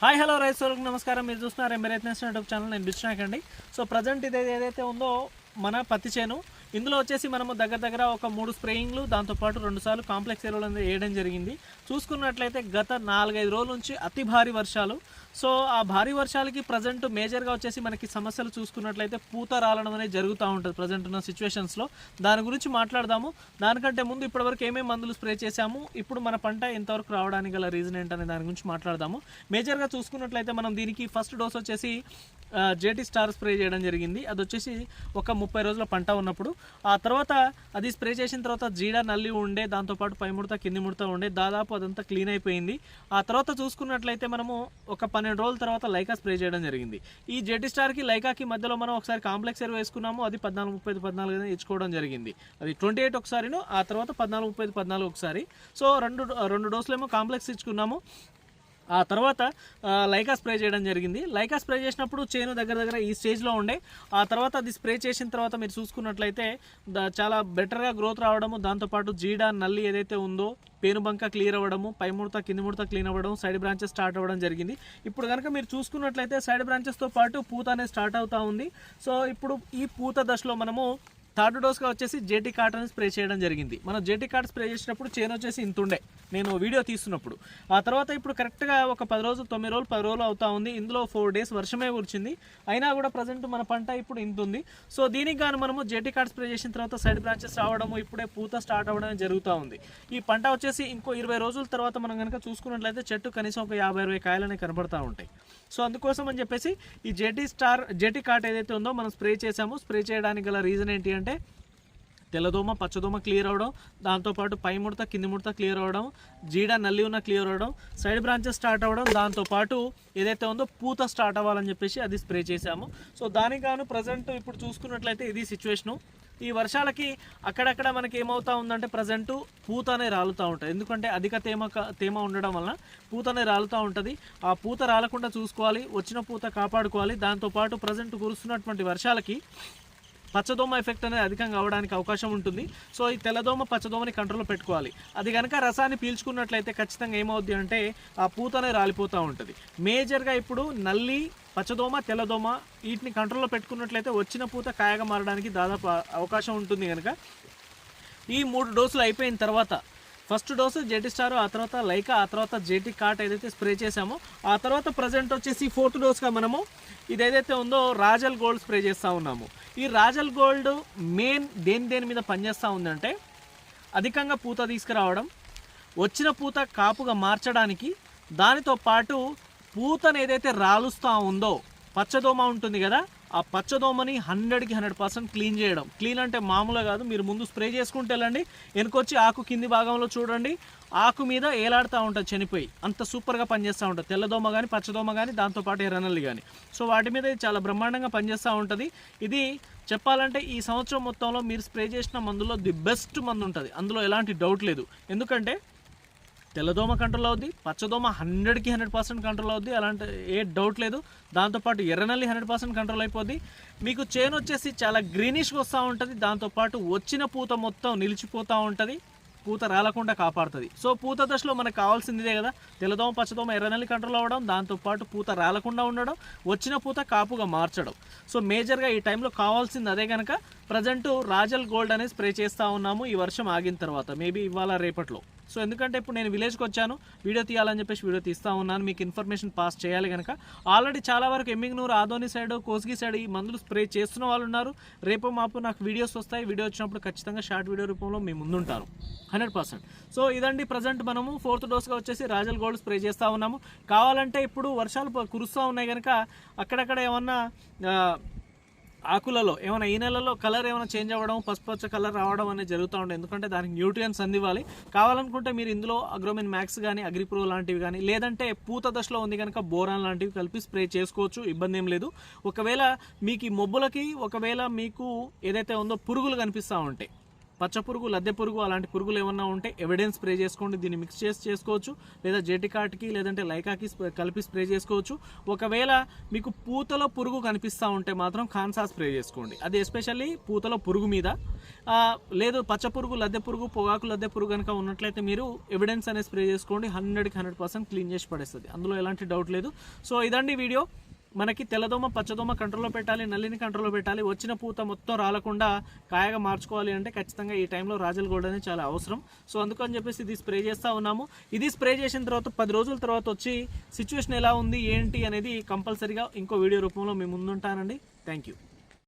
Hi hello rice వాళ్ళకి నమస్కారం. మీరు చూస్తున్నారు ఎంబరేట్నెస్ యూట్యూబ్ ఛానల్. నేను బిష్నాక్ అండి. సో ప్రజెంట్ ఇది ఏదైతే ఉందో మన పత్తి చేను ఇందులో వచ్చేసి మనము దగ్గర దగ్గర ఒక మూడు స్ప్రేయింగ్లు దాంతోపాటు రెండు సార్లు కాంప్లెక్స్ ఎరువులు అనేది వేయడం జరిగింది. చూసుకున్నట్లయితే గత నాలుగైదు రోజుల నుంచి అతి భారీ వర్షాలు. సో ఆ భారీ వర్షాలకి ప్రజెంట్ మేజర్గా వచ్చేసి మనకి సమస్యలు చూసుకున్నట్లయితే పూత రాలడం అనేది జరుగుతూ ఉంటుంది ప్రజెంట్ ఉన్న సిచ్యువేషన్స్లో దాని గురించి మాట్లాడదాము. దానికంటే ముందు ఇప్పటివరకు ఏమేమి మందులు స్ప్రే చేశాము ఇప్పుడు మన పంట ఎంతవరకు రావడానికి గల రీజన్ ఏంటనే దాని గురించి మాట్లాడదాము. మేజర్గా చూసుకున్నట్లయితే మనం దీనికి ఫస్ట్ డోస్ వచ్చేసి జేటీ స్టార్ స్ప్రే చేయడం జరిగింది. అది వచ్చేసి ఒక ముప్పై రోజుల పంట ఉన్నప్పుడు. ఆ తర్వాత అది స్ప్రే చేసిన తర్వాత జీడ నల్లి ఉండే దాంతోపాటు పై ముడత కింది ముడత ఉండే దాదాపు అదంతా క్లీన్ అయిపోయింది. ఆ తర్వాత చూసుకున్నట్లయితే మనము ఒక పన్నెండు రోజుల తర్వాత లైకా స్ప్రే చేయడం జరిగింది. ఈ జెడ్ స్టార్కి లైకాకి మధ్యలో మనం ఒకసారి కాంప్లెక్స్ ఎరువు వేసుకున్నాము అది పద్నాలుగు ముప్పై పద్నాలుగు అనేది ఇచ్చుకోవడం జరిగింది. అది ట్వంటీ ఎయిట్ ఒకసారిను ఆ తర్వాత పద్నాలుగు ముప్పై పద్నాలుగు ఒకసారి. సో రెండు రెండు డోసులేమో కాంప్లెక్స్ ఇచ్చుకున్నాము. ఆ తర్వాత లైకా స్ప్రే చేయడం జరిగింది. లైకా స్ప్రే చేసినప్పుడు చేను దగ్గర దగ్గర ఈ స్టేజ్లో ఉండే. ఆ తర్వాత అది స్ప్రే చేసిన తర్వాత మీరు చూసుకున్నట్లయితే చాలా బెటర్గా గ్రోత్ రావడము దాంతోపాటు జీడ నల్లి ఏదైతే ఉందో పేనుబంక క్లియర్ అవ్వడము పై ముడత కింది ముడత క్లీన్ అవ్వడం సైడ్ బ్రాంచెస్ స్టార్ట్ అవ్వడం జరిగింది. ఇప్పుడు కనుక మీరు చూసుకున్నట్లయితే సైడ్ బ్రాంచెస్తో పాటు పూత అనేది స్టార్ట్ అవుతూ ఉంది. సో ఇప్పుడు ఈ పూత దశలో మనము థర్డ్ డోస్గా వచ్చేసి జేటీ కాటన్ స్ప్రే చేయడం జరిగింది. మనం జేటీ కాటన్ స్ప్రే చేసినప్పుడు చేను వచ్చేసి ఇంతుండే నేను వీడియో తీస్తున్నప్పుడు. ఆ తర్వాత ఇప్పుడు కరెక్ట్గా ఒక పది రోజులు తొమ్మిది రోజులు పది రోజులు అవుతా ఉంది. ఇందులో ఫోర్ డేస్ వర్షమే కురిచింది. అయినా కూడా ప్రజెంట్ మన పంట ఇప్పుడు ఇంత ఉంది. సో దీనికి గాను మనము జేటీ కార్డ్ స్ప్రే చేసిన తర్వాత సైడ్ బ్రాంచెస్ రావడము ఇప్పుడే పూత స్టార్ట్ అవ్వడం జరుగుతూ ఉంది. ఈ పంట వచ్చేసి ఇంకో ఇరవై రోజుల తర్వాత మనం కనుక చూసుకున్నట్లయితే చెట్టు కనీసం ఒక యాభై అరవై కాయలనే కనబడతా ఉంటాయి. సో అందుకోసం అని చెప్పేసి ఈ జేటీ స్టార్ జేటీ కార్ట్ ఏదైతే ఉందో మనం స్ప్రే చేసాము స్ప్రే చేయడానికి గల రీజన్ ఏంటి అంటే తెల్లదోమ పచ్చదోమ క్లియర్ అవడం దాంతోపాటు పై ముడత కింది ముడత క్లియర్ అవడం జీడ నల్లి ఉన్న క్లియర్ అవడం సైడ్ బ్రాంచెస్ స్టార్ట్ అవ్వడం దాంతోపాటు ఏదైతే ఉందో పూత స్టార్ట్ అవ్వాలని చెప్పేసి అది స్ప్రే చేశాము. సో దానికి గాను ప్రజెంట్ ఇప్పుడు చూసుకున్నట్లయితే ఇది సిచ్యువేషను. ఈ వర్షాలకి అక్కడక్కడ మనకి ఏమవుతా ఉందంటే ప్రజెంట్ పూతనే రాలుతూ ఉంటుంది. ఎందుకంటే అధిక తేమ తేమ ఉండడం వలన పూతనే రాలుతూ ఉంటుంది. ఆ పూత రాలకుండా చూసుకోవాలి వచ్చిన పూత కాపాడుకోవాలి. దాంతోపాటు ప్రజెంట్ కురుస్తున్నటువంటి వర్షాలకి పచ్చదోమ ఎఫెక్ట్ అనేది అధికంగా అవడానికి అవకాశం ఉంటుంది. సో ఈ తెల్లదోమ పచ్చదోమని కంట్రోల్లో పెట్టుకోవాలి. అది కనుక రసాన్ని పీల్చుకున్నట్లయితే ఖచ్చితంగా ఏమవుద్ది అంటే ఆ పూతనే రాలిపోతూ ఉంటుంది. మేజర్గా ఇప్పుడు నల్లి పచ్చదోమ తెల్లదోమ వీటిని కంట్రోల్లో పెట్టుకున్నట్లయితే వచ్చిన పూత కాయగా మారడానికి దాదాపు అవకాశం ఉంటుంది కనుక ఈ మూడు డోసులు అయిపోయిన తర్వాత ఫస్ట్ డోసు జేటీ స్టార్ ఆ తర్వాత లైకా ఆ తర్వాత జేటీ కాట్ ఏదైతే స్ప్రే చేసామో ఆ తర్వాత ప్రజెంట్ వచ్చేసి ఫోర్త్ డోస్గా మనము ఇది ఏదైతే ఉందో రాజల్ గోల్డ్ స్ప్రే చేస్తూ ఉన్నాము. ఈ రాజల్ గోల్డ్ మెయిన్ దేని దేని మీద పనిచేస్తూ ఉందంటే అధికంగా పూత తీసుకురావడం వచ్చిన పూత కాపుగా మార్చడానికి దానితో పాటు పూతను ఏదైతే రాలుస్తూ ఉందో పచ్చదోమ ఉంటుంది కదా ఆ పచ్చదోమని హండ్రెడ్కి హండ్రెడ్ పర్సెంట్ క్లీన్ చేయడం. క్లీన్ అంటే మామూలుగా కాదు మీరు ముందు స్ప్రే చేసుకుంటే వెళ్ళండి వెనుకొచ్చి ఆకు కింది భాగంలో చూడండి ఆకు మీద ఏలాడుతూ ఉంటుంది చనిపోయి అంత సూపర్గా పనిచేస్తూ ఉంటుంది. తెల్లదోమ కానీ పచ్చదోమ కానీ దాంతోపాటు ఎర్రనల్లి కానీ సో వాటి మీద చాలా బ్రహ్మాండంగా పనిచేస్తూ ఉంటుంది. ఇది చెప్పాలంటే ఈ సంవత్సరం మొత్తంలో మీరు స్ప్రే చేసిన మందులో ది బెస్ట్ మందు ఉంటుంది. అందులో ఎలాంటి డౌట్ లేదు. ఎందుకంటే తెల్లదోమ కంట్రోల్ అవుద్ది పచ్చదోమ హండ్రెడ్కి హండ్రెడ్ పర్సెంట్ కంట్రోల్ అవుద్ది అలాంటి ఏ డౌట్ లేదు. దాంతోపాటు ఎర్రనల్లి హండ్రెడ్ పర్సెంట్ కంట్రోల్ అయిపోద్ది. మీకు చేను వచ్చేసి చాలా గ్రీనిష్గా వస్తూ ఉంటుంది దాంతోపాటు వచ్చిన పూత మొత్తం నిలిచిపోతూ ఉంటుంది పూత రాలకుండా కాపాడుతుంది. సో పూత దశలో మనకు కావాల్సిందే కదా తెల్లదోమ పచ్చదోమ ఎర్రనల్లి కంట్రోల్ అవ్వడం దాంతోపాటు పూత రాలకుండా ఉండడం వచ్చిన పూత కాపుగా మార్చడం. సో మేజర్గా ఈ టైంలో కావాల్సింది అదే కనుక ప్రజెంట్ రాజల్ గోల్డ్ అనేది స్ప్రే చేస్తూ ఉన్నాము ఈ వర్షం ఆగిన తర్వాత మేబీ ఇవాళ రేపట్లో. సో ఎందుకంటే ఇప్పుడు నేను విలేజ్కి వచ్చాను వీడియో తీయాలని చెప్పేసి వీడియో తీస్తూ ఉన్నాను మీకు ఇన్ఫర్మేషన్ పాస్ చేయాలి కనుక ఆల్రెడీ చాలా వరకు ఎమ్మింగ్నూరు ఆదోని సైడ్ కోసిగి సైడ్ ఈ మందులు స్ప్రే చేస్తున్న వాళ్ళు ఉన్నారు. రేపు మాపు నాకు వీడియోస్ వస్తాయి వీడియో వచ్చినప్పుడు ఖచ్చితంగా షార్ట్ వీడియో రూపంలో మీ ముందుంటారు. హండ్రెడ్ పర్సెంట్ సో ఇదండి ప్రజెంట్ మనము. ఫోర్త్ డోస్గా వచ్చేసి రాజల్ గోల్డ్ స్ప్రే చేస్తూ ఉన్నాము. కావాలంటే ఇప్పుడు వర్షాలు కురుస్తూ ఉన్నాయి కనుక అక్కడక్కడ ఏమన్నా ఆకులలో ఏమైనా ఈ నెలలో కలర్ ఏమైనా చేంజ్ అవ్వడం పసుపచ్చ కలర్ రావడం అనేది జరుగుతూ ఉంటుంది ఎందుకంటే దానికి న్యూట్రియన్స్ అందివ్వాలి. కావాలనుకుంటే మీరు ఇందులో అగ్రోమిన్ మ్యాక్స్ కానీ అగ్రిప్రో లాంటివి కానీ లేదంటే పూత దశలో ఉంది కనుక బోరాన్ లాంటివి కలిపి స్ప్రే చేసుకోవచ్చు. ఇబ్బంది ఏం లేదు. ఒకవేళ మీకు ఈ మొబ్బులకి ఒకవేళ మీకు ఏదైతే ఉందో పురుగులు కనిపిస్తూ ఉంటాయి పచ్చ పురుగు లద్దె పురుగు అలాంటి పురుగులు ఏమన్నా ఉంటే ఎవిడెన్స్ స్ప్రే చేసుకోండి. దీన్ని మిక్స్ చేసి చేసుకోవచ్చు. లేదా జెటికాట్కి లేదంటే లైకాకి కలిపి స్ప్రే చేసుకోవచ్చు. ఒకవేళ మీకు పూతలో పురుగు కనిపిస్తూ ఉంటే మాత్రం కాన్సా స్ప్రే చేసుకోండి. అది ఎస్పెషల్లీ పూతలో పురుగు మీద. లేదు పచ్చ పురుగు లద్దె పురుగు పొగాకు లద్దె పురుగు కనుక ఉన్నట్లయితే మీరు ఎవిడెన్స్ అనేది స్ప్రే చేసుకోండి. హండ్రెడ్కి హండ్రెడ్ పర్సెంట్ క్లీన్ చేసి పడేస్తుంది. అందులో ఎలాంటి డౌట్ లేదు. సో ఇదండి వీడియో. మనకి తెల్లదోమ పచ్చదోమ కంట్రోల్లో పెట్టాలి నల్లిని కంట్రోల్లో పెట్టాలి. వచ్చిన పూత మొత్తం రాలకుండా కాయగా మార్చుకోవాలి అంటే ఖచ్చితంగా ఈ టైంలో రాజల్ గోల్డ్ అనేది చాలా అవసరం. సో అందుకని చెప్పేసి ఇది స్ప్రే చేస్తూ ఉన్నాము. ఇది స్ప్రే చేసిన తర్వాత పది రోజుల తర్వాత వచ్చి సిచ్యువేషన్ ఎలా ఉంది ఏంటి అనేది కంపల్సరీగా ఇంకో వీడియో రూపంలో మేము ముందుంటానండి. Thank you.